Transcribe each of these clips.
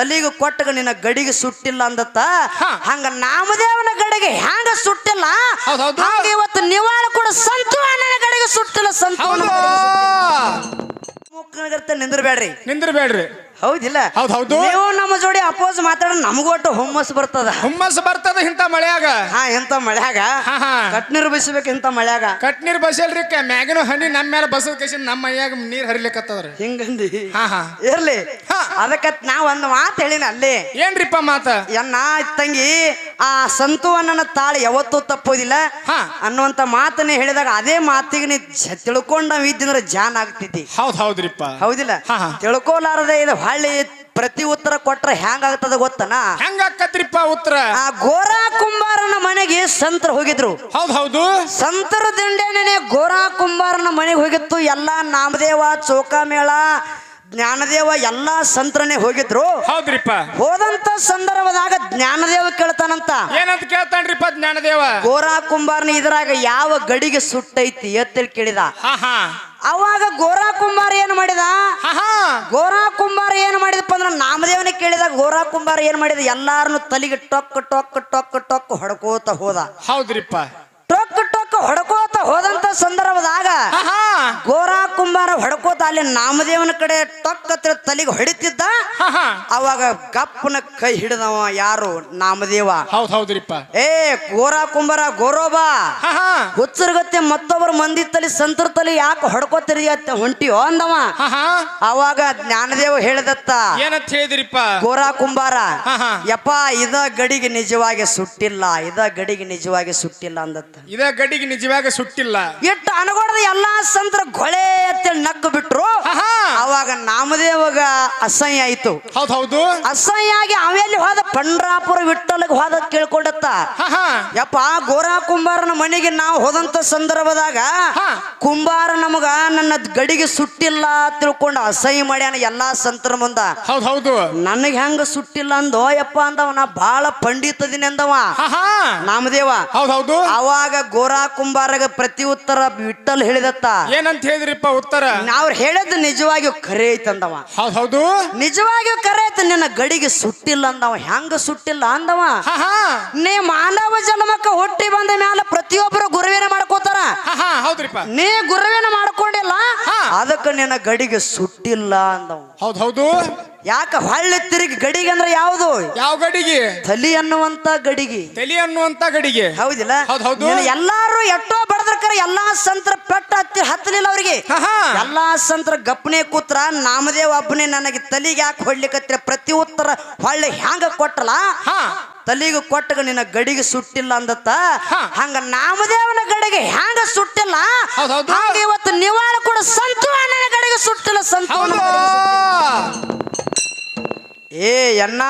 ತಲಿಗೆ ಕೊಟ್ಟಗ ನಿನ್ನ ಗಡಿಗೆ ಸುಟ್ಟಿಲ್ಲ ಅಂದತ್ತ. ಹಂಗ ನಾಮದೇವನ ಗಡಿಗೆ ಹ್ಯಾಂಗ ಸುಟ್ಟಿಲ್ಲ. ಹಂಗ ಇವತ್ತು ನಿವಾಳ ಕೂಡ ಸಂತು ಅಣ್ಣನ ಗಡಿಗೆ ಸುಟ್ಟಿಲ್ಲ ಸಂತು ಹೌದು? ಮುಖನಗರ್ತ ನಿಂದ್ರಬೇಡ್ರಿ. ನಿಂದ್ರಬೇಡ್ರಿ. ಹೌದಿಲ್ಲ? ಹೌದ್ ಹೌದು. ನೀವು ನಮ್ಮ ಜೋಡಿ ಅಪೋಸ್ ಮಾತಾಡ ನಮಗೂ ಒಟ್ಟು ಹುಮ್ಮಸ್ ಬರ್ತದ. ಹುಮ್ಮಸ್ ಬರ್ತದ ಇಂಥ ಮಳೆಯಾಗ? ಹಾ ಇಂತ ಮಳ್ಯಾಗ. ಹಾ, ಹಾ. ಬಸಬೇಕು ಇಂತ ಮಳ್ಯಾಗ. ಕಟ್ ನೀರ್ ಬಸಲ್ರಿ ಮ್ಯಾಗಿನ ಹನಿ ನಮ್ಮ ಮೇಲೆ ಬಸದ ಕೇಸಿ ನಮ್ಮ ಮೈಯಾಗ ನೀರ್ ಹರಿಲಿಕ್ಕತ್ತದ್ರಿ ಹಿಂಗಂದಿ? ಹಾ ಹಾ. ಇರ್ಲಿ. ಹಾ. ಅದಕ್ಕ ನಾ ಒಂದ್ ಮಾತು ಹೇಳಿನ ಅಲ್ಲಿ. ಏನ್ರಿಪ್ಪ ಮಾತ? ಎನ್ನ ತಂಗಿ ಆ ಸಂತು ತಾಳ ತಾಳು ಯಾವತ್ತೂ ತಪ್ಪೋದಿಲ್ಲ. ಅನ್ನುವಂತ ಮಾತನ್ನ ಹೇಳಿದಾಗ ಅದೇ ಮಾತಿಗೆ ನೀ ತಿಳ್ಕೊಂಡ್ ಇದ್ದಂದ್ರೆ ಜಾನ್ ಆಗ್ತಿದ್ದಿ. ಹೌದ್ ಹೌದ್ರಿಪ್ಪ. ಹೌದಿಲ್ಲ. ತಿಳ್ಕೊಲಾರದೆ ಇದು ಹಳ್ಳಿ ಪ್ರತಿ ಉತ್ತರ ಕೊಟ್ರೆ ಹೆಂಗ್ ಆಗ್ತದ ಗೊತ್ತನ? ಹೆಂಗಾಕತ್ರಿಪ್ಪ ಉತ್ತರ? ಆ ಗೋರಾ ಕುಂಬಾರನ ಮನೆಗೆ ಸಂತರ ಹೋಗಿದ್ರು. ಹೌದ್ ಹೌದು. ಸಂತರ ದಿಂಡೇನೆ ಗೋರಾ ಕುಂಬಾರನ ಮನೆಗೆ ಹೋಗಿತ್ತು. ಎಲ್ಲಾ ನಾಮದೇವ ಚೌಕಾಮೇಳ ಜ್ಞಾನದೇವ ಎಲ್ಲಾ ಸಂತ್ರನೆ ಹೋಗಿದ್ರು. ಹೌದ್ರಿಪ್ಪ. ಹೋದಂತ ಸಂದರ್ಭದಾಗ ಜ್ಞಾನದೇವ ಕೇಳ್ತಾನಂತ. ಏನಂತ ಕೇಳ್ತಾನ್ರಿಪ್ಪ ಜ್ಞಾನದೇವ? ಗೋರಾ ಕುಂಬಾರನ ಇದ್ರಾಗ ಯಾವ ಗಡಿಗೆ ಸುಟ್ಟೈತಿ ಎತ್ತಿ ಕೇಳಿದ. ಅವಾಗ ಗೋರಾ ಕುಂಬಾರ ಏನ್ ಮಾಡಿದ? ಗೋರಾ ಕುಂಬಾರ ಏನ್ ಮಾಡಿದಪ್ಪ ಅಂದ್ರೆ ನಾಮದೇವನ ಕೇಳಿದಾಗ ಗೋರಾ ಕುಂಬಾರ ಏನ್ ಮಾಡಿದ? ಎಲ್ಲಾರನು ತಲೆಗೆ ಟೊಕ್ ಟೊಕ್ ಟೊಕ್ ಟೊಕ್ ಹೊಡ್ಕೋತ ಹೋದ. ಹೌದ್ರಿಪ್ಪ. ಟೊಕ್ ಟೊಕ್ ಹೊಡ್ಕೋತ ಹೋದಂತ ಸಂದರ್ಭದಾಗ ಗೋರಾ ಕುಂಬಾರ ಹೊಡ್ಕೋತ ಅಲ್ಲಿ ನಾಮದೇವನ ಕಡೆ ಟೊಕ್ ಹತ್ರ ತಲೆಗೆ ಹೊಡಿತಿದ್ದ. ಅವಾಗ ಗಪ್ಪನ ಕೈ ಹಿಡಿದವ ಯಾರು? ನಾಮದೇವ. ಹೌದ್ ಹೌದ್ರಿಪ್ಪ. ಏ ಗೋರಾ ಕುಂಬಾರ ಗೋರೋಬಾ. ಹುಚ್ಚರ್ಗತ್ತೆ ಮತ್ತೊಬ್ಬರ ಮಂದಿ ತಲೆ ಸಂತರ ತಲೆ ಯಾಕೆ ಹೊಡ್ಕೋತಿರಿ ಅತ್ತ ಹೊಂಟಿಯೋ ಅಂದವ. ಅವಾಗ ಜ್ಞಾನದೇವ ಹೇಳಿದತ್ತ. ಏನಂತ ಹೇಳಿದ್ರಿಪ್ಪ? ಗೋರಾ ಕುಂಬಾರ. ಯಪ್ಪ ಇದ ಗಡಿಗೆ ನಿಜವಾಗಿ ಸುಟ್ಟಿಲ್ಲ ಇದ ಗಡಿಗೆ ನಿಜವಾಗಿ ಸುಟ್ಟಿಲ್ಲ ಅಂದತ್ತ. ಇದ ಗಡಿಗೆ ನಿಜವಾಗಿ ಸುಟ್ಟಿಲ್ಲ. ಇಟ್ಟು ಅನಗೋಡದ ಎಲ್ಲಾ ಸಂತರ ಗೊಳೆ ಅಂತೇಳಿ ನಗ್ಗು ಬಿಟ್ರು ಹಾ, ನಾಮದೇವಗ ಅಸಹ್ಯ ಆಯ್ತು. ಹೌದ್ ಹೌದು. ಅಸಹ್ಯ ಆಗಿ ಅವೆಲ್ಲಿ ಹೋದ ಪಂಡ್ರಾಪುರ ವಿಠಲಗ್ ಹೋದ ಕೇಳ್ಕೊಂಡತ್ತ. ಯಪ್ಪ ಗೋರಾ ಕುಂಬಾರನ ಮನೆಗೆ ನಾವು ಹೋದಂತ ಸಂದರ್ಭದಾಗ. ಕುಂಬಾರ ನಮಗ ನನ್ನ ಗಡಿಗೆ ಸುಟ್ಟಿಲ್ಲ ತಿಳ್ಕೊಂಡು ಅಸಹ್ಯ ಮಾಡ್ಯಾನ ಎಲ್ಲಾ ಸಂತರ ಮುಂದ. ಹೌದ್ ಹೌದು. ನನಗೆ ಹೆಂಗ ಸುಟ್ಟಿಲ್ಲ ಅಂದೋ ಯಪ್ಪ ಅಂದವ ನಾ ಬಾಳ ಪಂಡಿತದಿನಿ ಅಂದವ. ಹಾ ಹಾ. ನಾಮದೇವ. ಹೌದು ಹೌದು. ಅವಾಗ ಗೋರಾ ಕುಂಬಾರಗ ಪ್ರತಿ ಉತ್ತರ ವಿಠಲ್ ಹೇಳಿದತ್ತ. ಏನಂತ ಹೇಳಿದ್ರಿಪ್ಪ ಉತ್ತರ? ನಾವ್ ಹೇಳಿದ್ ನಿಜವಾಗಿಯೂ ಖರೆ ಐತಂದವ ಹೌದ್ ಹೌದು. ನಿಜವಾಗಿಯೂ ಖರೆ ಐತ ನಿನ್ನ ಗಡಿಗೆ ಸುಟ್ಟಿಲ್ಲ ಅಂದವ. ಹೆಂಗ ಸುಟ್ಟಿಲ್ಲ ಅಂದವ? ನೀ ಮಾನವ ಜನ್ಮಕ್ಕ ಹುಟ್ಟಿ ಬಂದ ಮ್ಯಾಲ ಪ್ರತಿಯೊಬ್ಬರು ಗುರುವಿನ ಮಾಡ್ಕೋತಾರ. ಹೌದ್ರಿಪ್ಪ. ನೀ ಗುರುವಿನ ಮಾಡ್ಕೊಂಡಿಲ್ಲ. ಅದಕ್ಕೆ ನಿನ್ನ ಗಡಿಗೆ ಸುಟ್ಟಿಲ್ಲ ಅಂದವ. ಹೌದ್ ಹೌದು. ಯಾಕ ಹೊಳ್ಳಿ ತಿರುಗಿ ಗಡಿಗೆ ಅಂದ್ರೆ ಯಾವುದು? ಯಾವ ಗಡಿಗೆ? ತಲಿ ಅನ್ನುವಂತ ಗಡಿಗೆ. ತಲಿ ಅನ್ನುವಂತ ಗಡಿಗೆ. ಹೌದಿಲ್ಲ? ಹೌದ್ ಹೌದು. ನೀನು ಎಲ್ಲಾರು ಎಟ್ಟೋ ಬಡದ್ರಕರ ಎಲ್ಲಾ ಸಂತರ ಪೆಟ್ಟ ಹತ್ತಿ ಹತ್ತಲಿಲ್ಲ ಅವ್ರಿಗೆ. ಎಲ್ಲಾ ಸಂತರ ಗಪ್ಪನೆ ಕೂತ್ರ ನಾಮದೇವ ಒಬ್ಬನೇ ನನಗೆ ತಲಿಗೆ ಯಾಕೆ ಹೊಡ್ಲಿಕತ್ತಿರ? ಪ್ರತಿ ಉತ್ತರ ಹೊಳ್ಳಿ ಹ್ಯಾಂಗ ಕೊಟ್ಟಲ್ಲ ಹಾ. ತಲಿಗೆ ಕೊಟ್ಟಗ ನಿನ್ನ ಗಡಿಗೆ ಸುಟ್ಟಿಲ್ಲ ಅಂದತ್ತ. ಹಂಗ ನಾಮದೇವನ ಗಡಿಗೆ ಹ್ಯಾಂಗ ಸುಟ್ಟಿಲ್ಲ? ಇವತ್ತು ನಿವಾರ ಕೂಡ ಸಂತು ಅಣ್ಣನ ಗಡಿಗೆ ಸುಟ್ಟಿಲ್ಲ. ಸಂತು ಏ ಅಣ್ಣ.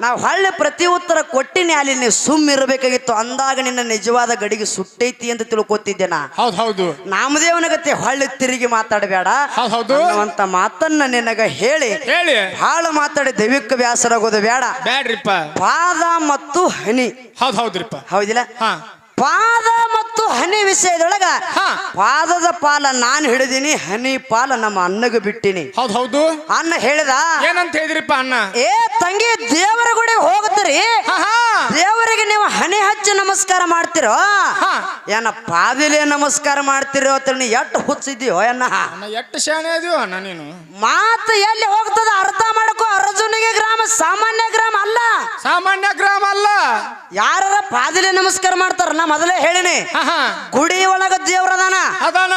ನಾವು ಹಳ್ಳಿ ಪ್ರತಿ ಉತ್ತರ ಕೊಟ್ಟಿನಿ ಅಲ್ಲಿ ನೀವು ಸುಮ್ಮ ಇರಬೇಕಾಗಿತ್ತು. ಅಂದಾಗ ನಿನ್ನ ನಿಜವಾದ ಗಡಿಗೆ ಸುಟ್ಟೈತಿ ಅಂತ ತಿಳ್ಕೊತಿದ್ದೆ ನಾ. ಹೌದ್ ಹೌದು. ನಾಮದೇವನ ಗತಿ ಹೊಳ್ಳಿ ತಿರುಗಿ ಮಾತಾಡಬೇಡ. ಅಂತ ಮಾತನ್ನ ನಿನಗ ಹೇಳಿ. ಹೇಳಿ. ಮಾತಾಡಿ ದೈವಿಕ ವ್ಯಾಸರಾಗೋದು ಬೇಡ. ಬೇಡ್ರಿಪ್ಪ ಪಾದ ಮತ್ತು ಹನಿ. ಹೌದು ಹೌದ್ರಿಪ್ಪ. ಹೌದಿಲ್ಲ? ಪಾದ ಮತ್ತು ಹನಿ ವಿಷಯದೊಳಗ. ಪಾದದ ಪಾಲ ನಾನು ಹಿಡಿದೀನಿ ಹನಿ ಪಾಲ ನಮ್ಮ ಅನ್ನಗ ಬಿಟ್ಟಿನಿ. ಹೌದ್ ಹೌದು. ಅಣ್ಣ ಹೇಳಿದ ಏನಂತ ಹೇಳಿದ್ರಿಪ್ಪ ಅಣ್ಣ? ಏ ತಂಗಿ ದೇವರ ಗುಡಿ ಹೋಗುತ್ತೀರಿ ದೇವರಿಗೆ ನೀವು ಹನಿ ಹಚ್ಚಿ ನಮಸ್ಕಾರ ಮಾಡ್ತಿರೋ? ಹಾ. ಏನ ಪಾದಿಲೆ ನಮಸ್ಕಾರ ಮಾಡ್ತಿರೋ ಅಂತ ನೀ ಎಷ್ಟು ಹುಚ್ಚಿದ್ಯೋ ಅನ್ನ ಎಟ್ಟು ಎಷ್ಟು ಶಾಣೆ ಇದೆಯೋ ಅಣ್ಣ ನೀನು? ಮಾತು ಎಲ್ಲಿ ಹೋಗ್ತದ ಅರ್ಥ ಮಾಡ್ಕೋ. ಅರ್ಜುನಿಗೆ ಗ್ರಾಮ ಸಾಮಾನ್ಯ ಗ್ರಾಮ ಅಲ್ಲ. ಸಾಮಾನ್ಯ ಗ್ರಾಮ ಅಲ್ಲ. ಯಾರ ಪಾದಿಲೆ ನಮಸ್ಕಾರ ಮಾಡ್ತಾರ ನಾ ಮೊದಲೇ ಹೇಳಿನಿ. ಗುಡಿ ಒಳಗ ದೇವ್ರದಾನ ಅದಾನ.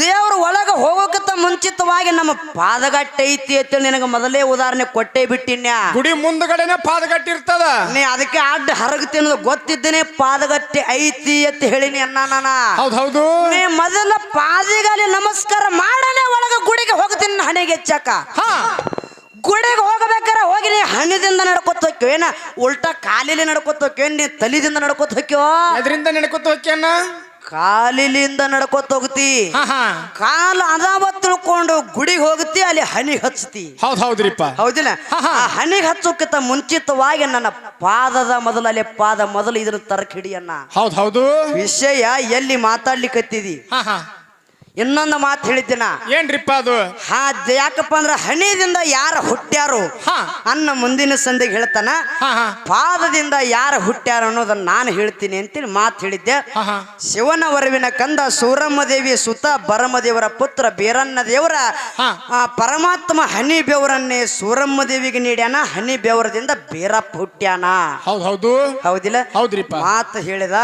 ದೇವ್ರ ಒಳಗ ಹೋಗೋಕತ್ತ ಮುಂಚಿತವಾಗಿ ನಮ್ಮ ಪಾದಗಟ್ಟೆ ಐತಿ ಅಂತ ನಿನಗೆ ಮೊದಲೇ ಉದಾಹರಣೆ ಕೊಟ್ಟೆ ಬಿಟ್ಟಿನ್ಯಾ. ಗುಡಿ ಮುಂದ್ಗಡೆನೆ ಪಾದಗಟ್ಟಿರ್ತದ ನೀ ಅದಕ್ಕೆ ಅಡ್ಡ ಹರಗತಿ ಅನ್ನೋದು ಗೊತ್ತಿದ್ದೇನೆ ಪಾದಗಟ್ಟೆ ಐತಿ ಅಂತ ಹೇಳಿನಿ ನಾನ. ಹೌದ್ ಹೌದು ನೀ ಮೊದಲ ಪಾದಿಗಾಲಿ ನಮಸ್ಕಾರ ಮಾಡನೆ ಒಳಗ ಗುಡಿಗೆ ಹೋಗ್ತೀನಿ ಹಣೆಗೆ ಚಕ್ಕ ಹಾ. ಗುಡಿಗೆ ಹೋಗ್ಬೇಕಾರೆ ಹೋಗಿ ನೀ ಹಣ್ಣಿದಿಂದ ನಡ್ಕೊತ ಹೋಕ್ಯೋ ಏನ ಉಲ್ಟಾ ಕಾಲಿಲಿ ನಡ್ಕೊತ ಹೋಗ್ಯೋ ನೀ ತಲಿದಿಂದ ನಡ್ಕೊತ ಹೋಕ್ಯೋ ಅದರಿಂದ ನಡ್ಕೋತ ಹೋಗ್ಯಾನ ಕಾಲಿಲಿಂದ ನಡ್ಕೊತ ಹೋಗ್ತಿ. ಹಾ ಹಾ. ಕಾಲ ಅದಾವ ತಿಳ್ಕೊಂಡು ಗುಡಿಗೆ ಹೋಗ್ತಿ ಅಲ್ಲಿ ಹನಿ ಹಚ್ತಿ. ಹೌದ್ ಹೌದ್ರಿಪ್ಪ. ಹೌದಿಲ್ಲ. ಆ ಹನಿಗೆ ಹಚ್ಚೋಕ್ಕಿಂತ ಮುಂಚಿತವಾಗಿ ನನ್ನ ಪಾದದ ಮೊದಲಲ್ಲಿ ಪಾದ ಮೊದಲು ಇದನ್ನ ತರಕ್ ಹಿಡಿಯನ್ನ ಹೌದ್ ಹೌದು. ವಿಷಯ ಎಲ್ಲಿ ಮಾತಾಡ್ಲಿಕ್ಕತ್ತಿದಿ ಹಾ ಹಾ. ಇನ್ನೊಂದು ಮಾತು ಹೇಳಿದ್ದೀನ? ಏನ್ರಿಪ್ಪ ಅದು? ಹಾ ಯಾಕಪ್ಪ ಅಂದ್ರ ಹಣಿದಿಂದ ಯಾರು ಹುಟ್ಟ್ಯಾರು. ಅನ್ನ ಮುಂದಿನ ಸಂದಿಗೆ ಹೇಳ್ತಾನ ಪಾದದಿಂದ ಯಾರು ಹುಟ್ಟ್ಯಾರ ಅನ್ನೋದನ್ನ ನಾನು ಹೇಳ್ತೀನಿ ಅಂತೇಳಿ ಮಾತು ಹೇಳಿದ್ದೆ. ಶಿವನ ವರವಿನ ಕಂದ ಸೂರಮ್ಮದೇವಿ ಸುತ ಬರಮ ದೇವರ ಪುತ್ರ ಬೀರನ್ನ ದೇವರ ಪರಮಾತ್ಮ ಹನಿ ಬೆವರನ್ನೇ ಸೂರಮ್ಮ ದೇವಿಗೆ ನೀಡ್ಯಾನ ಹನಿ ಬೆವರದಿಂದ ಬೀರಪ್ಪ ಹುಟ್ಟ್ಯಾನ. ಹೌದ್ ಹೌದು. ಹೌದಿಲ್ಲ? ಹೌದ್ರಿಪ್ಪ. ಮಾತು ಹೇಳಿದ.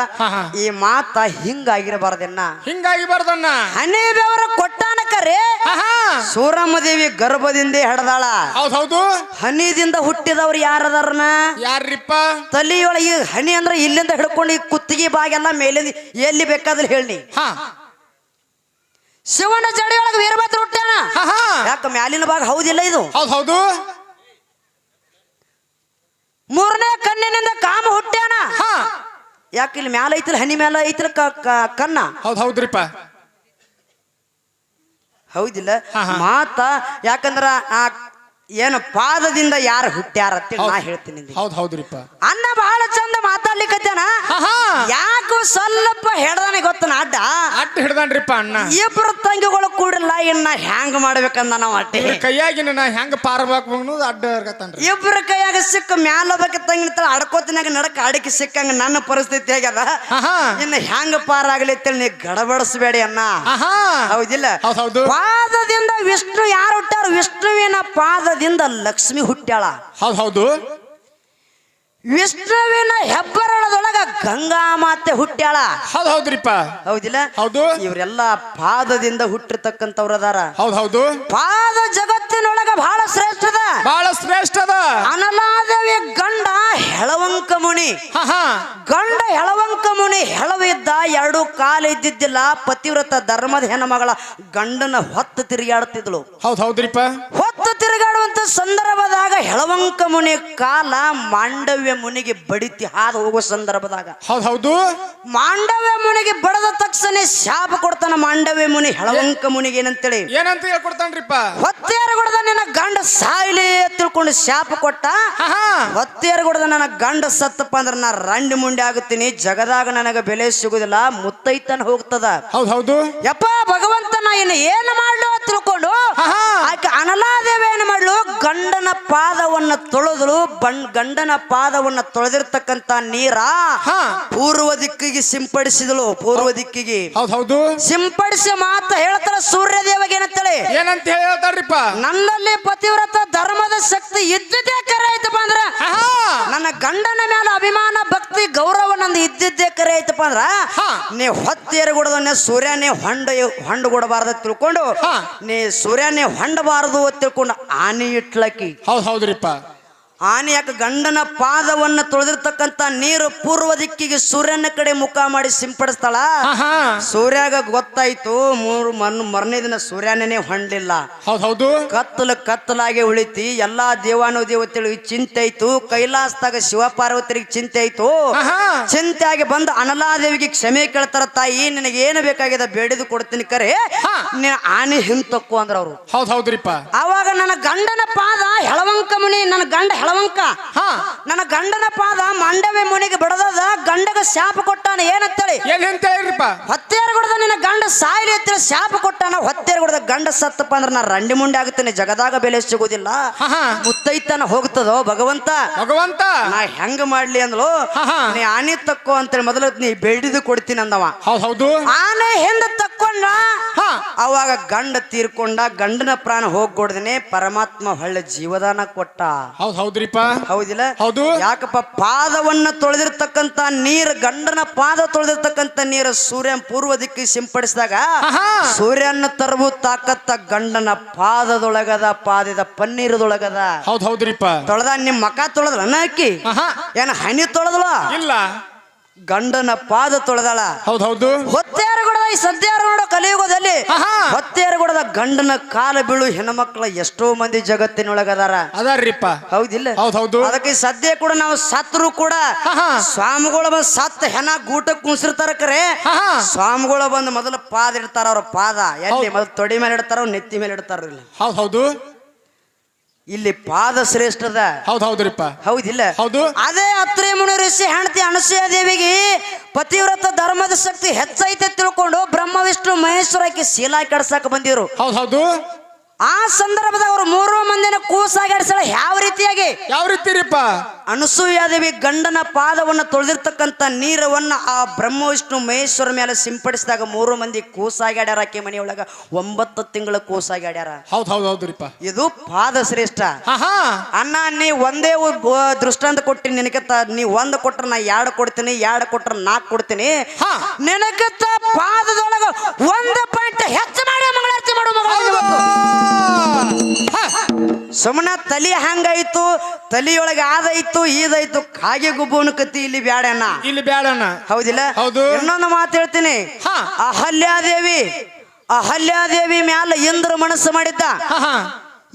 ಈ ಮಾತ ಹಿಂಗಾಗಿರಬಾರ್ದನ್ನ. ಹಿಂಗಾಗಿ ಬರ್ದಣ್ಣ ಹನಿ ಬೆವರ ಕೊಟ್ಟಾನ ಕರೆ ಹಾ ಹಾ ಸೂರಮ್ಮ ದೇವಿ ಗರ್ಭದಿಂದ ಹಡದಾಳ. ಹೌದ್ ಹೌದು. ಹನಿದಿಂದ ಹುಟ್ಟಿದವ್ರು ಯಾರದಾರನ? ಯಾರಿಪ್ಪ ತಲಿಯೊಳಗೆ ಹನಿ ಅಂದ್ರೆ ಇಲ್ಲಿಂದ ಹಿಡ್ಕೊಂಡು ಈ ಕುತ್ತಿಗೆ ಬಾಗೆಲ್ಲ ಮೇಲಿಂದ ಎಲ್ಲಿ ಬೇಕಾದ್ರೆ ಹೇಳಿ ಹಾ. ಶಿವನ ಜಡಿಯೊಳಗೆ ವೀರಭದ್ರ ಹುಟ್ಟ್ಯಾನ? ಯಾಕ ಮ್ಯಾಲಿನ ಭಾಗ ಹೌದಿಲ್ಲ ಇದು? ಹೌದ್ ಹೌದು. ಮೂರನೇ ಕಣ್ಣಿನಿಂದ ಕಾಮ ಹುಟ್ಟ್ಯಾನ? ಹಾ. ಯಾಕೆ ಇಲ್ಲಿ ಮ್ಯಾಲ ಐತಿಲ್ಲ ಹನಿ ಮ್ಯಾಲ ಐತಿಲ್ಲ ಕನ್ನ ಹೌದ್ ಹೌದ್ರಿಪ್ಪ. ಹೌದಿಲ್ಲ. ಮಾತ ಯಾಕಂದ್ರ ಆ ಏನು ಪಾದದಿಂದ ಯಾರು ಹುಟ್ಟ್ಯಾರ ಅಂತೇಳಿ ನಾ ಹೇಳ್ತೀನಿ ನಿಂಗೆ. ಹೌದ್ ಹೌದ್ರಿಪ್ಪ. ಅನ್ನ ಬಹಳ ಚಂದ ಮಾತಾಡ್ಲಿಕ್ಕತ್ತೇನ ಹಾ ಹಾ ಯಾಕೋ ಸ್ವಲ್ಪ ಹೇಳ್ದಾನೆ ಗೊತ್ತನ ಅಡ್ಡ. ಅಡ್ಡ ಹಿಡ್ದಾನ್ರಿಪ್ಪ ಅಣ್ಣ. ಇಬ್ರು ತಂಗಿಗಳು ಕೂಡಿಲ್ಲ ಇನ್ನ ಹ್ಯಾಂಗ ಮಾಡ್ಬೇಕಂದ ನಾವು ಅಟ್ಟೆ ಇವ್ರ ಕೈಯಾಗಿನ ನಾ ಹೆಂಗ ಪಾರ್ಬೇಕು ಅನ್ನೋದು ಅಡ್ಡ ಇರ್ಕತ್ತಾನ್ರಿ ಇಬ್ರ ಕೈಯಾಗ ಸಿಕ್ಕ ಮ್ಯಾಲ ಬಗ್ಗೆ ಅಡ್ಕೋತಿನಾಗ ನಡಕ ಅಡಕಿ ಸಿಕ್ಕಂಗ ನನ್ನ ಪರಿಸ್ಥಿತಿ ಆಗ್ಯದ. ಹಾ ಹಾ ಇನ್ನು ಹ್ಯಾಂಗ ಪಾರಾಗ್ಲಿ ಅಂತೇಳಿ ನೀ ಗಡಬಡಿಸ್ಬೇಡಿ ಅನ್ನ ಹಾ ಹಾ ಹೌದಿಲ್ಲ? ಹೌದ್ ಹೌದು. ಪಾದದಿಂದ ವಿಷ್ಣು ಯಾರು ಹುಟ್ಟಾರ ವಿಷ್ಣುವಿನ ಪಾದದಿಂದ ಲಕ್ಷ್ಮಿ ಹುಟ್ಟ್ಯಾಳ. ಹೌದು ಹೌದು. ವಿಷ್ಣುವಿನ ಹೆಬ್ಬರಳದೊಳಗ ಗಂಗಾ ಮಾತೆ ಹುಟ್ಟ್ಯಾಳ. ಹೌದ್ ಹೌದ್ರಿಪ್ಪ. ಹೌದಿಲ್ಲ? ಹೌದು. ಇವರೆಲ್ಲ ಪಾದದಿಂದ ಹುಟ್ಟಿರ್ತಕ್ಕಂಥವ್ರದಾರ ಹೌದ್ ಹೌದು. ಪಾದ ಜಗತ್ತಿನೊಳಗ ಬಹಳ ಶ್ರೇಷ್ಠದ. ಬಹಳ ಶ್ರೇಷ್ಠದ. ಅನಲಾದವಿ ಗಂಡ ಹೆಳವಂಕ ಮುನಿ. ಹಾ ಹಾ. ಗಂಡ ಹೆಳವಂಕ ಮುನಿ ಹೆಳವಿದ್ದ ಎರಡು ಕಾಲ ಇದ್ದಿದ್ದಿಲ್ಲ ಪತಿವ್ರತ ಧರ್ಮದ ಹೆಣ್ಣಮಗಳ ಗಂಡನ ಹೊತ್ತು ತಿರುಗಾಡ್ತಿದ್ಳು. ಹೌದ್ ಹೌದ್ರಿಪ್ಪ. ಹೊತ್ತು ತಿರುಗಾಡುವಂತ ಸಂದರ್ಭದಾಗ ಹೆಳವಂಕ ಮುನಿ ಕಾಲ ಮಾಂಡವ್ಯ ಮುನಿಗೆ ಬಡಿತಿ ಹಾದು ಹೋಗುವ ಸಂದರ್ಭದಾಗ. ಹೌದು ಹೌದು. ಮಾಂಡವ್ಯ ಮುನಿಗೆ ಬಡದ ತಕ್ಷಣ ಶಾಪ ಕೊಡ್ತಾನ ಮಾಂಡವ್ಯ ಮುನಿ ಹೆಳವಂಕ ಮುನಿಗೆ ಏನಂತೇಳಿ? ಏನಂತ ಹೇಳ್ಕೊಡ್ತಾನ್ರಿಪ್ಪ? ಹೊತ್ತೇರಗೊಡದ ನಿನ್ನ ಗಂಡ ಸಾಯಿಲಿ ತಿಳ್ಕೊಂಡು ಶಾಪ ಕೊಟ್ಟ? ಹೊತ್ತೇರಗೊಡದ ನನ್ನ ಗಂಡ ಸತ್ತಪ್ಪ ಅಂದ್ರೆ ನಾ ರಂಡಿ ಮುಂಡಿ ಆಗುತ್ತೀನಿ ಜಗದಾಗ ನನಗೆ ಬೆಲೆ ಸಿಗುದಿಲ್ಲ ಮುತ್ತೈತನ ಹೋಗ್ತದ. ಹೌದು ಹೌದು. ಯಪ್ಪ ಭಗವಂತ ನಾ ಇನ್ನು ಏನು ಮಾಡ್ಲೋ ತಿಳ್ಕೊಂಡು. ಆಕೆ ಅನಲಾದೇವೇನು ಮಾಡ್ಲು? ಗಂಡನ ಪಾದವನ್ನ ತೊಳೆದಳು ಬಣ್ ಗಂಡನ ಪಾದವನ್ನ ತೊಳೆದಿರ್ತಕ್ಕಂತ ನೀರ ಹಾ. ಪೂರ್ವ ದಿಕ್ಕಿಗೆ ಸಿಂಪಡಿಸಿದಳು ಪೂರ್ವ ದಿಕ್ಕಿಗೆ ಹೌದ್ ಸಿಂಪಡಿಸಿ ಮಾತ ಹೇಳ್ತಾರ ಸೂರ್ಯದೇವಗೆ ಏನಂತೇಳಿ. ಏನಂತ ಹೇಳ್ತಾರ್ರಿಪ್ಪ ನನ್ನಲ್ಲಿ ಪತಿವ್ರತ ಧರ್ಮದ ಶಕ್ತಿ ಇದ್ದಿದ್ದೇ ಕರೆ ಆಯ್ತಪ್ಪ ಅಂದ್ರ ನನ್ನ ಗಂಡನ ಮೇಲೆ ಅಭಿಮಾನ ಭಕ್ತಿ ನಂದು ಇದ್ದಿದ್ದೇ ಕರೆ ಐತಪ್ಪ ಅಂದ್ರ. ನೀ ಹೊತ್ತೇರುಗುಡದನ್ನೇ ಸೂರ್ಯನೇ ಹೊಂಡ ಹೊಂಡ ಗುಡಬಾರದು ತಿಳ್ಕೊಂಡು ನೀ ಸೂರ್ಯನೇ ಹೊಂಡಬಾರದು ತಿಳ್ಕೊಂಡು ಆನೆ ಇಟ್ಲಕ್ಕಿ. ಹೌದ್ ಹೌದ್ರಿಪ್ಪ. ಆನೆ ಯಾಕೆ ಗಂಡನ ಪಾದವನ್ನು ತೊಳೆದಿರ್ತಕ್ಕಂಥ ನೀರು ಪೂರ್ವ ದಿಕ್ಕಿಗೆ ಸೂರ್ಯನ ಕಡೆ ಮುಖ ಮಾಡಿ ಸಿಂಪಡಿಸ್ತಾಳ. ಸೂರ್ಯಾಗ ಗೊತ್ತಾಯ್ತು ಮೂರು ಮನ್ ಮರನೇ ದಿನ ಸೂರ್ಯನೇ ಹೊಂಡ್ಲಿಲ್ಲ. ಹೌದ್ ಹೌದು. ಕತ್ತಲ ಕತ್ತಲಾಗಿ ಉಳಿತಿ ಎಲ್ಲಾ ದೇವಾನು ದೇವತೆಗಳಿಗೆ ಚಿಂತೆ ಆಯ್ತು ಕೈಲಾಸದಾಗ ಶಿವಪಾರ್ವತರಿಗೆ ಚಿಂತೆ ಆಯ್ತು. ಚಿಂತೆ ಆಗಿ ಬಂದು ಅನಲಾದೇವಿಗೆ ಕ್ಷಮೆ ಕೇಳ್ತಾರ ತಾಯಿ ನಿನಗೆ ಏನು ಬೇಕಾಗಿದೆ ಬೇಡಿದು ಕೊಡ್ತೀನಿ ಕರೆ. ನೀನ್ ಆನೆ ಹಿಂತಕ್ಕು ಅಂದ್ರ ಅವ್ರು. ಹೌದ್ ಹೌದ್ರಿಪ್ಪ. ಅವಾಗ ನನ್ನ ಗಂಡನ ಪಾದ ಹೆಳವಂಕ ಮುನಿ ನನ್ನ ಗಂಡ ಹೆಳವಂಕ. ಹಾ. ನನ್ನ ಗಂಡನ ಪಾದ ಮಂಡವೆ ಮುನಿಗೆ ಬಿಡದದ ಗಂಡಗ ಶಾಪ ಕೊಟ್ಟಾನ ಏನಂತೇಳಿ? ಏನ್ ಅಂತ ಹೇಳ್ರಿಪ್ಪ? ಹೊತ್ತೇರ್ಗುಡ್ದ ನಿನ್ನ ಗಂಡ ಸಾಯಿಲಿ ಅಂತೇಳಿ ಶಾಪ ಕೊಟ್ಟಾನ. ಹೊತ್ತೇರ್ಗುಡ್ದ ಗಂಡ ಸತ್ತಪ್ಪ ಅಂದ್ರೆ ನಾ ರಂಡಿ ಮುಂಡೆ ಆಗುತ್ತೇನೆ ಜಗದಾಗ ಬೆಲೆ ಸಿಗೋದಿಲ್ಲ. ಮುತ್ತೈತನ ಹೋಗ್ತದೋ ಭಗವಂತ? ಭಗವಂತ? ನಾ ಹೆಂಗ ಮಾಡ್ಲಿ ಅಂದ್ಲು. ನೀ ಆನೆ ತಕ್ಕೋ ಅಂತೇಳಿ ಮೊದಲು ನೀ ಬೇಡಿದು ಕೊಡ್ತೀನಿ ಅಂದವ. ಹೌದ್ ಹೌದು. ಆನೆ ಹಿಂದ ತಕ್ಕೊಂಡ ಹಾ. ಅವಾಗ ಗಂಡ ತೀರ್ಕೊಂಡ ಗಂಡನ ಪ್ರಾಣ ಹೋಗ್ಕೊಡ್ದೇನೆ ಪರಮಾತ್ಮ ಹೊಳ್ಳೆ ಜೀವದಾನ ಕೊಟ್ಟ. ಹೌದ್ ಹೌದ್ರಿಪ್ಪ. ಹೌದಿಲ್ಲ? ಹೌದು. ಯಾಕಪ್ಪ? ಪಾದವನ್ನ ತೊಳೆದಿರ್ತಕ್ಕಂತ ನೀರ್ ಗಂಡನ ಪಾದ ತೊಳೆದಿರ್ತಕ್ಕಂತ ನೀರು ಸೂರ್ಯ ಪೂರ್ವ ದಿಕ್ಕಿಗೆ ಸಿಂಪಡಿಸಿದಾಗ. ಸೂರ್ಯನ ತರಬು ತಾಕತ್ತ ಗಂಡನ ಪಾದದೊಳಗದ ಪಾದದ ಪನ್ನೀರದೊಳಗದ. ಹೌದ್ ಹೌದ್ರಿಪ್ಪ. ತೊಳೆದ ನಿಮ್ ಮಕ ತೊಳೆದ್ರ ಅಕ್ಕಿ? ಏನ ಹನಿ ತೊಳೆದಳ ಇಲ್ಲ. ಗಂಡನ ಪಾದ ತೊಳೆದಳ. ಹೌದ್ ಹೌದು. ಹೊತ್ತೇರುಗುಡದ ಈ ಸದ್ಯ ನೋಡೋ ಕಲಿಯುಗದಲ್ಲಿ. ಹೊತ್ತೇರುಗುಡದ ಗಂಡನ ಕಾಲ ಬೀಳು ಹೆಣ್ಮಕ್ಳ ಎಷ್ಟೋ ಮಂದಿ ಜಗತ್ತಿನೊಳಗದಾರ. ಅದಾರ್ರಿಪ್ಪ. ಹೌದಿಲ್ಲ? ಹೌದ್ ಹೌದು ಅದಕ್ಕೆ ಸದ್ಯ ಕೂಡ ನಾವು ಸತ್ರು ಕೂಡ. ಸ್ವಾಮಿಗಳು ಬಂದು ಸತ್ತ ಹೆಣ ಗೂಟಕ್ಕೆ ಕುಂಸಿರ್ತಾರ ಕರೆ. ಸ್ವಾಮಿಗಳು ಬಂದು ಮೊದಲು ಪಾದ ಇಡ್ತಾರ ಅವ್ರ ಪಾದ. ಎಲ್ಲಿ. ಮೊದಲು ತೊಡಿ ಮೇಲೆ ಇಡ್ತಾರ ನೆತ್ತಿ ಮೇಲೆ ಇಡ್ತಾರ ಹೌದು ಇಲ್ಲಿ ಪಾದ ಶ್ರೇಷ್ಠದ ಹೌದ್ ಹೌದ್ರಿಪ್ಪ ಹೌದಿಲ್ಲ ಹೌದು. ಅದೇ ಅತ್ರಿ ಮುನಿ ಋಷಿ ಹೆಂಡತಿ ಅನಸೂಯ ದೇವಿಗೆ ಪತಿವ್ರತ ಧರ್ಮದ ಶಕ್ತಿ ಹೆಚ್ಚೈತೆ ತಿಳ್ಕೊಂಡು ಬ್ರಹ್ಮ ವಿಷ್ಣು ಮಹೇಶ್ವರಕ್ಕೆ ಶೀಲಾ ಕೆಡ್ಸಕ್ ಬಂದಿರು. ಹೌದ್ ಹೌದು. ಆ ಸಂದರ್ಭದಾಗ ಅವ್ರು ಮೂರು ಮಂದಿನ ಕೂಸಾಗಾಡಿಸಳ ಯಾವ ರೀತಿಯಾಗಿ? ಯಾವ ರೀತಿರಿಪ್ಪ? ಅನಸೂಯಾದೇವಿ ಗಂಡನ ಪಾದವನ್ನು ತೊಳೆದಿರ್ತಕ್ಕಂಥ ನೀರವನ್ನ ಆ ಬ್ರಹ್ಮ ವಿಷ್ಣು ಮಹೇಶ್ವರ ಮೇಲೆ ಸಿಂಪಡಿಸಿದಾಗ ಮೂರು ಮಂದಿ ಕೂಸಾಗ್ಯಾಡ್ಯಾರ ಆಕೆ ಮನೆಯೊಳಗ. ಒಂಬತ್ತು ತಿಂಗಳ ಕೂಸಾಗ್ಯಾಡ್ಯಾರ ಹೌದು ಹೌದು ಇದು ಪಾದ ಶ್ರೇಷ್ಠ ಅಣ್ಣ ನೀ ಒಂದೇ ದೃಷ್ಟಾಂತ ಕೊಟ್ಟಿ ನಿನಗತ್ತ ನೀ ಒಂದ್ ಕೊಟ್ರ ನಾ ಎರಡು ಕೊಡ್ತೀನಿ ಎರಡು ಕೊಟ್ರ ನಾಕ್ ಕೊಡ್ತೀನಿ. ಹಾ. ನಿನಗತ್ತ ಪಾದದೊಳಗ ಒಂದು ಪಾಯಿಂಟ್ ಹೆಚ್ಚು ಮಾಡಿ ಮಂಗಳಾರತಿ ಸುಮ್ಮನ ತಲಿ ಹಂಗಾಯ್ತು ತಲಿಯೊಳಗೆ ಆದಾಯ್ತು ಈದಾಯ್ತು ಕಾಗೆ ಗುಬ್ಬನ ಕತ್ತಿ ಇಲ್ಲಿ ಬ್ಯಾಡಣ್ಣ. ಇಲ್ಲಿ ಬ್ಯಾಡಣ್ಣ. ಹೌದಿಲ್ಲ? ಹೌದು. ಇನ್ನೊಂದು ಮಾತು ಹೇಳ್ತೀನಿ. ಹಾ. ಅಹಲ್ಯಾದೇವಿ ಅಹಲ್ಯಾದೇವಿ ಮ್ಯಾಲ ಇಂದ್ರ ಮನಸ್ಸು ಮಾಡಿದ್ದ.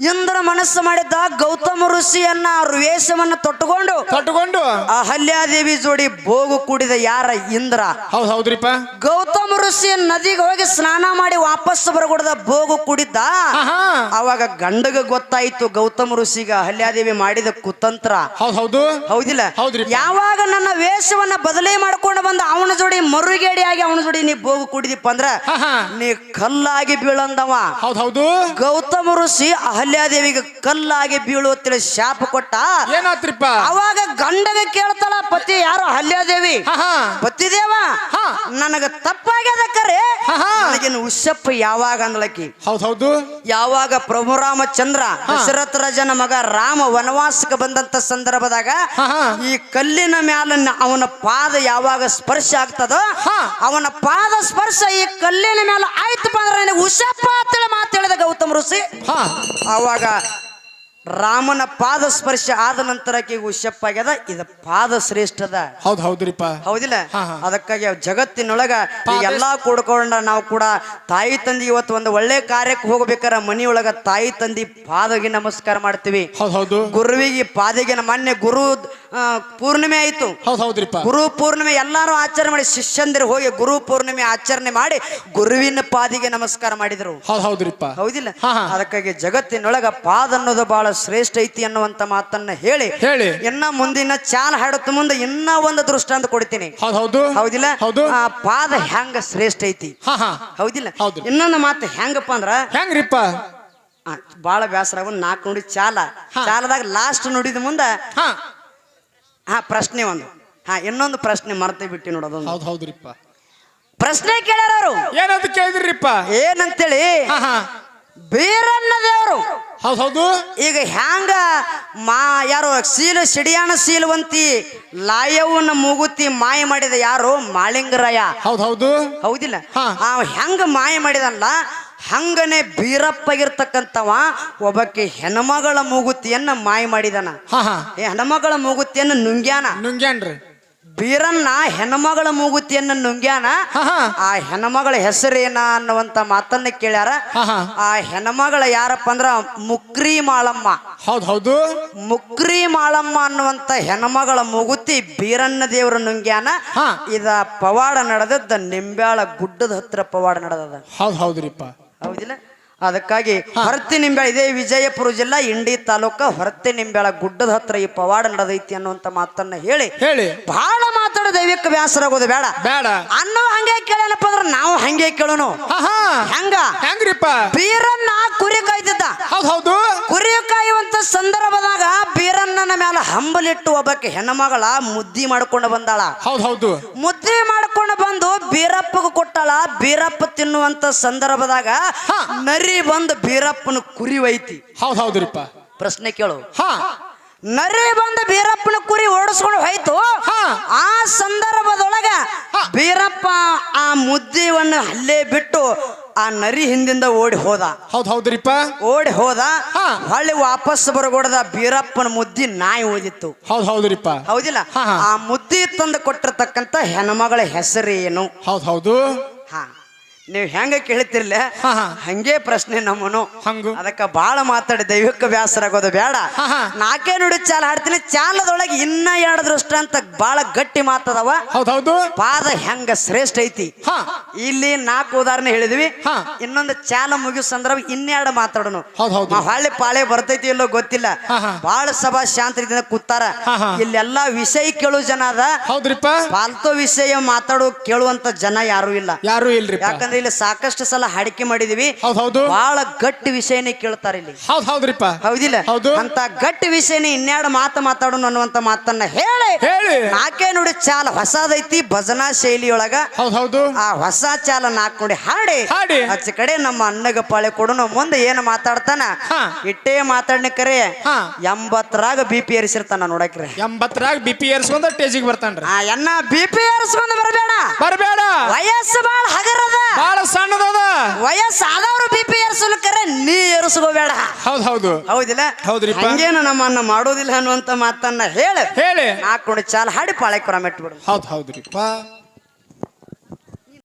ಇಂದ್ರ ಮನಸ್ಸು ಮಾಡಿದ್ದ ಗೌತಮ ಋಷಿಯನ್ನ ಅವ್ರ ವೇಷವನ್ನ ತೊಟ್ಟುಕೊಂಡು ಕಟ್ಕೊಂಡು ಅಹಲ್ಯಾದೇವಿ ಜೋಡಿ ಬೋಗು ಕೂಡಿದ ಯಾರ ಇಂದ್ರ? ಹೌದ್ ಹೌದ್ರಿಪ್ಪ. ಗೌತಮ ಋಷಿ ನದಿಗೆ ಹೋಗಿ ಸ್ನಾನ ಮಾಡಿ ವಾಪಸ್ ಬರಗೊಡದ ಭೋಗು ಕೂಡಿದ್ದ? ಅವಾಗ ಗಂಡಗ ಗೊತ್ತಾಯ್ತು ಗೌತಮ ಋಷಿಗ ಅಹಲ್ಯಾದೇವಿ ಮಾಡಿದ ಕುತಂತ್ರ. ಹೌದ್ ಹೌದು. ಹೌದಿಲ್ಲ? ಹೌದ್ರಿ. ಯಾವಾಗ ನನ್ನ ವೇಷವನ್ನ ಬದಲಿ ಮಾಡ್ಕೊಂಡು ಬಂದ ಅವನ ಜೋಡಿ ಮರುಗೇಡಿ ಆಗಿ ಅವನ ಜೋಡಿ ನೀ ಬೋಗು ಕುಡಿದಿಪ್ಪ ಅಂದ್ರ ನೀ ಕಲ್ಲಾಗಿ ಬೀಳಂದವ. ಹೌದ್ ಹೌದು. ಗೌತಮ ಋಷಿ ಅಹಲ್ಯಾದೇವಿಗೆ ಕಲ್ಲಾಗಿ ಬೀಳುವತ್ತಿರ ಶಾಪ ಕೊಟ್ಟ ಏನಾತ್ರಿಪ್ಪ? ಅವಾಗ ಗಂಡಗ ಕೇಳ್ತಾಳ ಪತಿ ಯಾರು ಅಹಲ್ಯಾದೇವಿ ಪತಿ ದೇವ? ಪತಿದೇವ. ನನಗ ತಪ್ಪಾಗ್ಯದಕ್ಕರೆ. ನನಗೇನು ಉಷಪ್ಪ ಯಾವಾಗ ಅಂದ್ಲಕ್ಕಿ? ಹೌದೌದು ಹೌದು. ಯಾವಾಗ ಪ್ರಭು ರಾಮಚಂದ್ರ ದಶರಥ ರಾಜನ ಮಗ ರಾಮ ವನವಾಸಕ್ಕೆ ಬಂದಂತ ಸಂದರ್ಭದಾಗ. ಈ ಕಲ್ಲಿನ ಮ್ಯಾಲ ಅವನ ಪಾದ ಯಾವಾಗ ಸ್ಪರ್ಶ ಆಗ್ತದೋ. ಅವನ ಪಾದ ಸ್ಪರ್ಶ ಈ ಕಲ್ಲಿನ ಮ್ಯಾಲ ಆಯ್ತಪ್ಪ ಅಂದ್ರೆ ನನಗೆ ಉಷಪ್ಪ ಅಂತೇಳಿ ಮಾತು ಹೇಳಿದ ಗೌತಮ ಋಷಿ. ಹಾ. ಆವಾಗ ರಾಮನ ಪಾದ ಸ್ಪರ್ಶ ಆದ ನಂತರ ಆಕೆಗೆ ಶಪ್ ಆಗ್ಯದ ಇದು ಪಾದ ಶ್ರೇಷ್ಠದ ಹೌದ್ ಹೌದ್ರಿಪ್ಪ. ಹೌದಿಲ್ಲ. ಅದಕ್ಕಾಗಿ ಜಗತ್ತಿನೊಳಗ ಎಲ್ಲಾ ಕೂಡ್ಕೊಂಡ ನಾವು ಕೂಡ ತಾಯಿ ತಂದಿ ಇವತ್ತು ಒಂದು ಒಳ್ಳೆ ಕಾರ್ಯಕ್ಕೆ ಹೋಗ್ಬೇಕಾರ ಮನಿಯೊಳಗ ತಾಯಿ ತಂದಿ ಪಾದಗೆ ನಮಸ್ಕಾರ ಮಾಡ್ತೀವಿ. ಗುರುವಿಗೆ ಪಾದಿಗೆ ಮಾನ್ಯ ಗುರು ಪೂರ್ಣಿಮೆ ಆಯ್ತು. ಹೌದ್ ಹೌದ್ರಿಪ್ಪ. ಗುರು ಪೂರ್ಣಿಮೆ ಎಲ್ಲಾರು ಆಚರಣೆ ಮಾಡಿ ಶಿಷ್ಯಂದಿರು ಹೋಗಿ ಗುರು ಪೂರ್ಣಿಮೆ ಆಚರಣೆ ಮಾಡಿ ಗುರುವಿನ ಪಾದಿಗೆ ನಮಸ್ಕಾರ ಮಾಡಿದ್ರು. ಹೌದ್ ಹೌದ್ರಿಪ್ಪ. ಹೌದಿಲ್ಲ. ಅದಕ್ಕಾಗಿ ಜಗತ್ತಿನೊಳಗ ಪಾದ ಅನ್ನೋದು ಬಹಳ ಶ್ರೇಷ್ಠ ಐತಿ ಅನ್ನುವಂತ ಮಾತನ್ನ ಹೇಳಿ ಹೇಳಿ. ಇನ್ನ ಮುಂದಿನ ಚಾಲ ಹಾಡುತ್ತ ಮುಂದೆ ಇನ್ನ ಒಂದು ದೃಷ್ಟಾಂತ ಕೊಡ್ತೀನಿ. ಹೌದ್ ಹೌದು. ಹೌದಿಲ್ಲ? ಹೌದು. ಆ ಪಾದ ಹೆಂಗ ಶ್ರೇಷ್ಠ ಐತಿ? ಹೌದಿಲ್ಲ? ಹೌದು. ಇನ್ನೊಂದು ಮಾತು ಹೆಂಗಪ್ಪ ಅಂದ್ರ ಹೆಂಗ್ರಿಪ್ಪ? ಬಹಳ ಬಾಳ ಬೇಸರ ಆಗೋದು ನಾಲ್ಕು ನುಡಿ ಚಾಲ. ಚಾಲದಾಗ ಲಾಸ್ಟ್ ನುಡಿದ ಮುಂದ ಹಾ ಪ್ರಶ್ನೆ ಒಂದು. ಹಾ ಇನ್ನೊಂದು ಪ್ರಶ್ನೆ ಮರ್ತೇ ಬಿಟ್ಟು ನೋಡೋದು ಹೌದು ಹೌದ್ರಿಪ್ಪ. ಪ್ರಶ್ನೆ ಕೇಳ್ಯಾರ ಅವರು ಏನಂತ ಕೇಳಿದ್ರಿಪ್ಪ? ಏನಂತೇಳಿ? ಬೀರಣ್ಣ ದೇವರು. ಹೌದ್ ಹೌದು. ಈಗ ಹ್ಯಾಂಗ ಮಾ ಯಾರು ಸೀಲು ಸಿಡಿಯಾಣ ಸೀಲುವಂತಿ ಲಾಯವನ್ನ ಮೂಗುತಿ ಮಾಯ ಮಾಡಿದ ಯಾರು? ಮಾಳಿಂಗರಾಯ. ಹೌದು ಹೌದು. ಹೌದಿಲ್ಲ. ಆ ಹೆಂಗ ಮಾಯ ಮಾಡಿದಲ್ಲ ಹಂಗನೆ ಬೀರಪ್ಪಗಿರ್ತಕ್ಕಂಥವ ಒಬ್ಬಕ್ಕೆ ಹೆಣ್ಮಗಳ ಮೂಗುತಿಯನ್ನ ಮಾಯ ಮಾಡಿದನ. ಹೆಣ್ಮಗಳ ಮೂಗುತಿಯನ್ನ ನುಂಗ್ಯಾನ? ನುಂಗ್ಯಾನ್ರಿ. ಬೀರನ್ನ ಹೆಣ್ಮಗಳ ಮೂಗುತಿಯನ್ನ ನುಂಗ್ಯಾನ? ಆ ಹೆಣ್ಮಗಳ ಹೆಸರೇನ ಅನ್ನುವಂತ ಮಾತನ್ನ ಕೇಳ್ಯಾರ. ಆ ಹೆಣ್ಮಗಳ ಯಾರಪ್ಪ ಅಂದ್ರ ಮುಕ್ರಿ ಮಾಳಮ್ಮ. ಹೌದು ಹೌದು. ಮುಕ್ರಿ ಮಾಳಮ್ಮ ಅನ್ನುವಂತ ಹೆಣ್ಮಗಳ ಮೂಗುತಿ ಬೀರನ್ನ ದೇವರ ನುಂಗ್ಯಾನ. ಇದ ಪವಾಡ ನಡೆದದ್ದ ನಿಂಬ್ಯಾಳ ಗುಡ್ಡದ ಹತ್ರ ಪವಾಡ ನಡೆದದ. ಹೌದ್ ಹೌದ್ರಿಪ್ಪ. ಹೌದಿಲ್ಲ? ಅದಕ್ಕಾಗಿ ಹೊರತಿ ನಿಂಬೆಳ ಇದೇ ವಿಜಯಪುರ ಜಿಲ್ಲಾ ಇಂಡಿ ತಾಲೂಕ ಹೊರತಿ ನಿಂಬೆಳ ಗುಡ್ಡದ ಹತ್ರ ಈ ಪವಾಡ ನಡೆದೈತಿ ಅನ್ನುವಂತ ಮಾತನ್ನ ಹೇಳಿ ಹೇಳಿ. ಬಹಳ ಮಾತಾಡ ದೈವಿಕ ವ್ಯಾಸರ ಆಗೋದು ಬೇಡ. ಬೇಡ. ಅನ್ನೋ ಹಂಗೆ ಕೇಳೇನಪ್ಪ ಅಂದ್ರೆ ನಾವು ಹಂಗೆ ಕೇಳೋನು. ಹೆಂಗ? ಹೆಂಗ್ರಿಪ್ಪ? ಬೀರನ್ನ ಕುರಿ ಕಾಯ್ತಿದ್ದ ಹೌದ್ ಹೌದು. ಕುರಿ ಕಾಯುವಂತ ಸಂದರ್ಭದಾಗ ಹಂಬಲಿಟ್ಟು ಒಬ್ಬಕ್ಕೆ ಹೆಣ್ಣಮಗಳ ಮುದ್ದಿ ಮಾಡ್ಕೊಂಡು ಬಂದಾಳ. ಹೌದು ಹೌದು. ಮುದ್ದೆ ಮಾಡ್ಕೊಂಡು ಬಂದು ಬೀರಪ್ಪಗೆ ಕೊಟ್ಟಾಳ. ಬೀರಪ್ಪ ತಿನ್ನುವಂತ ಸಂದರ್ಭದಾಗ ಹಾ. ನರಿ ಬಂದು ಬೀರಪ್ಪನ ಕುರಿ ಒಯ್ತಿ. ಹೌದು ಹೌದ್ರಿಪ್ಪ. ಪ್ರಶ್ನೆ ಕೇಳು. ಹಾ. ನರಿ ಬಂದು ಬೀರಪ್ಪನ ಕುರಿ ಓಡಿಸ್ಕೊಂಡು ಹೋಯ್ತು. ಹಾ. ಆ ಸಂದರ್ಭದೊಳಗ. ಬೀರಪ್ಪ ಆ ಮುದ್ದಿವನ್ನು ಅಲ್ಲೇ ಬಿಟ್ಟು ಆ ನರಿ ಹಿಂದಿಂದ ಓಡಿ ಹೋದ. ಹೌದ್ ಹೌದ್ರಿಪ್ಪ? ಓಡಿ ಹೋದ. ಹಾ. ಹೊಳ್ಳಿ ವಾಪಸ್ ಬರಗೊಡದ ಬೀರಪ್ಪನ ಮುದ್ದಿ ನಾಯಿ ಓದಿತ್ತು ಹೌದ್ ಹೌದ್ರಿಪ್ಪ. ಹೌದಿಲ್ಲ? ಹಾ, ಹಾ. ಆ ಮುದ್ದಿ ತಂದು ಕೊಟ್ಟಿರ್ತಕ್ಕಂತ ಹೆಣ್ಮಗಳ ಹೆಸರೇನು? ಹೌದ್ ಹೌದು. ಹಾ. ನೀವು ಹೆಂಗ ಕೇಳ್ತಿರ್ಲ. ಹಂಗೆ ಪ್ರಶ್ನೆ ನಮ್ಮನು. ಹಂಗು. ಅದಕ್ಕ ಬಾಳ ಮಾತಾಡಿ ದೈವಕ್ಕೆ ಬ್ಯಾಸರಾಗೋದು ಬೇಡ. ನಾಕೇ ನುಡಿ ಚಾಲ ಹಾಡ್ತೀನಿ. ಚಾಲದೊಳಗೆ ಇನ್ನ ಎರಡು ದೃಷ್ಟ ಅಂತ ಬಾಳ ಗಟ್ಟಿ ಮಾತದವ. ಹೌದೌದು. ಹೌದು ಪಾದ ಹೆಂಗ ಶ್ರೇಷ್ಠ ಐತಿ? ಇಲ್ಲಿ ನಾಲ್ಕು ಉದಾಹರಣೆ ಹೇಳಿದ್ವಿ. ಇನ್ನೊಂದು ಚಾಲ ಮುಗಿಸ್ ಸಂದರ್ಭ ಇನ್ನೆರಡು ಮಾತಾಡೋಣ ಹಳ್ಳಿ ಪಾಳೆ ಬರ್ತೈತಿ ಇಲ್ಲೋ ಗೊತ್ತಿಲ್ಲ. ಬಾಳ ಸಭಾ ಶಾಂತ ರೀತಿಯಿಂದ ಕೂತಾರ. ಇಲ್ಲೆಲ್ಲಾ ವಿಷಯ ಕೇಳೋ ಜನ ಅದ. ಹೌದ್ರಿಪ್ಪ. ಫಾಲ್ತು ವಿಷಯ ಮಾತಾಡೋ ಕೇಳುವಂತ ಜನ ಯಾರು ಇಲ್ಲ. ಯಾರು ಇಲ್ರಿ ಯಾಕಂದ್ರೆ ಇಲ್ಲಿ ಸಾಕಷ್ಟು ಸಲ ಹಾಡಿಕೆ ಮಾಡಿದೀವಿ. ಹೌದ್ ಹೌದು. ಬಹಳ ಗಟ್ಟಿ ವಿಷಯನೇ ಕೇಳ್ತಾರೆ ಇಲ್ಲಿ. ಹೌದ್ ಹೌದ್ರಿಪ್ಪ. ಹೌದಿಲ್ಲ? ಹೌದು. ಅಂತ ಗಟ್ಟಿ ವಿಷಯನೇ ಇನ್ನೆರಡು ಮಾತು ಮಾತಾಡೋಣ ಅನ್ನುವಂತ ಮಾತನ್ನ ಹೇಳಿ. ಹೇಳಿ. ನಾಕೆ ನೋಡಿ ಚಾಲ ಹೊಸದೈತಿ ಭಜನಾ ಶೈಲಿಯೊಳಗ. ಹೌದ್ ಹೌದು. ಆ ಹೊಸ ಚಾಲ ನಾಲ್ಕು ನುಡಿ ಹಾಡಿ. ಹಾಡಿ. ಆಚೆ ಕಡೆ ನಮ್ಮ ಅಣ್ಣಗ ಪಾಳೆ ಕೊಡೋಣ. ಮುಂದೆ ಏನು ಮಾತಾಡ್ತಾನ? ಹಾ. ಇಟ್ಟೇ ಮಾತಾಡ್ನ ಕರೆ. ಹಾ. ಎಂಬತ್ತರಾಗ ಬಿ ಪಿ ಏರಿಸಿರ್ತಾನ ನೋಡಕ್ರಿ. ಎಂಬತ್ತರಾಗ ಬಿ ಪಿ ಏರ್ಸ್ಕೊಂಡ ಟೇಜಿಗೆ ಬರ್ತಾನ್ರಿ. ಆ ಎನ್ನ ಬಿ ಪಿ ಏರಿಸ್ಕೊಂಡು ಬರಬೇಡ. ಬರಬೇಡ. ವಯಸ್ಸು ಬಾಳ ಹಗರದ. ಬಾಳ ಸಣ್ಣದದ. ವಯಸ್ಸು ಆದವ್ರು ಬಿ ಪಿ ಏರಿಸಲಿಕ್ಕರೆ ನೀ ಏರಿಸ್ಕೋಬೇಡ. ಹೌದು ಹೌದು. ಹೌದಿಲ್ಲ? ಹೌದ್ರಿ ಹಂಗೇನು ನಮ್ಮನ್ನ ಮಾಡೋದಿಲ್ಲ ಅನ್ನುವಂತ ಮಾತನ್ನ ಹೇಳಿ. ಹೇಳಿ. ನಾಲ್ಕು ಚಾಲ ಹಾಡಿ ಪಾಳೆ ಕೊರ ಮೆಟ್ಬಿಡು ಹೌದ್ ಹೌದ್ರಿಪ್ಪ.